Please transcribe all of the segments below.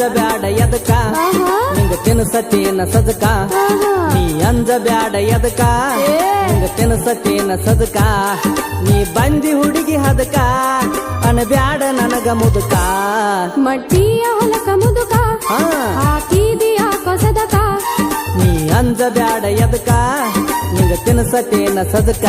ಅಂಜ ಬ್ಯಾಡ ಎದಕ ನಿಂಗ ತಿನ್ಸತೇನ ಸದಕ. ನೀ ಅಂಜ ಬ್ಯಾಡ ಎದಕ ನಿಂಗ ತಿನ್ಸತೇನ ಸದಕ? ನೀ ಬಂದಿ ಹುಡುಗಿ ಹದಕ? ಅನ ಬ್ಯಾಡ ನನಗ ಮುದುಕ. ಮಟ್ಟಿಯ ಹೊಲಕ ಮುದುಕ. ಹಾಕಿದಿಯ ಕೊಸದಕ. ನೀ ಅಂಜ ಬ್ಯಾಡ ಎದಕ? ನಿಂಗ ತಿನ್ಸತೇನ ಸದಕ?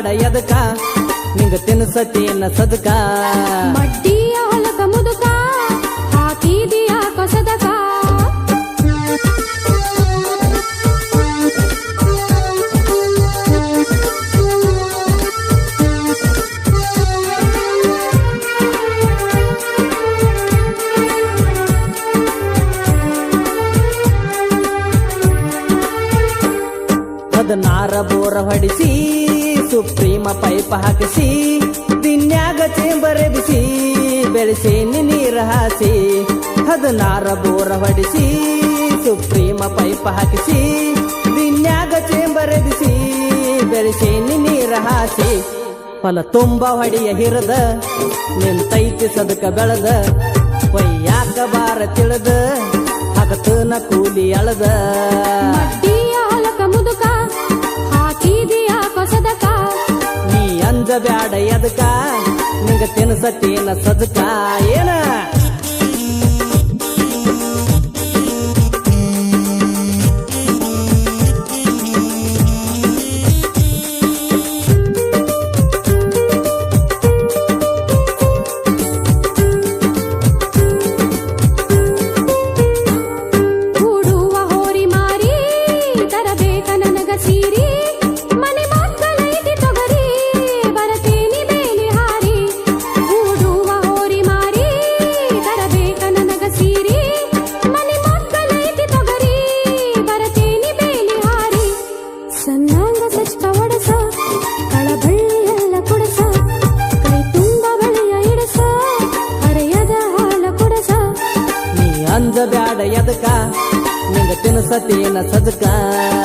ಬ್ಯಾಡ ಎದಕ ನಿಂಗ ತಿನ್ಸತೇನ ಸದಕ. ಮಡ್ಡಿಯ ಹೊಲಕ ಮುದುಕ ಹಾಕಿದಿಯ ಕಸದಕ. ಹದಿನಾರ ಬೋರ ಹೊಡಿಸಿ ಸುಪ್ರೀಮ ಪೈಪ್ ಹಾಕಿಸಿ, ದಿನ್ಯಾಗ ಚೇಂಬರ್ ಬಿಸಿ ಬೆಳೆಸಿ ನೀರ ಹಾಸಿ, ಹದಿನಾರ ಬೋರ ಹೊಡಿಸಿ, ಸುಪ್ರೀಮ ಪೈಪ್ ಹಾಕಿಸಿ, ದಿನ್ಯಾಗ ಚೇಂಬರ್ ಬಿಸಿ ಬೆಳೆಸಿ ನೀರ ಹಾಸಿ. ಫಲ ತುಂಬ ಹೊಡಿಯ ಹಿರದ, ನಿಂತೈತಿ ಸದಕ ಬೆಳದ ಒಯ್ಯಾಕ ಬಾರ ತಿಳಿದ, ಹಗತನ ಕೂಲಿ ಅಳದ. ನೀ ಅಂಜ ಬ್ಯಾಡ ಎದಕ? ನಿಂಗ ತಿನ್ಸತೇನ ಸದಕ? ಏನ? ನೀ ಅಂಜ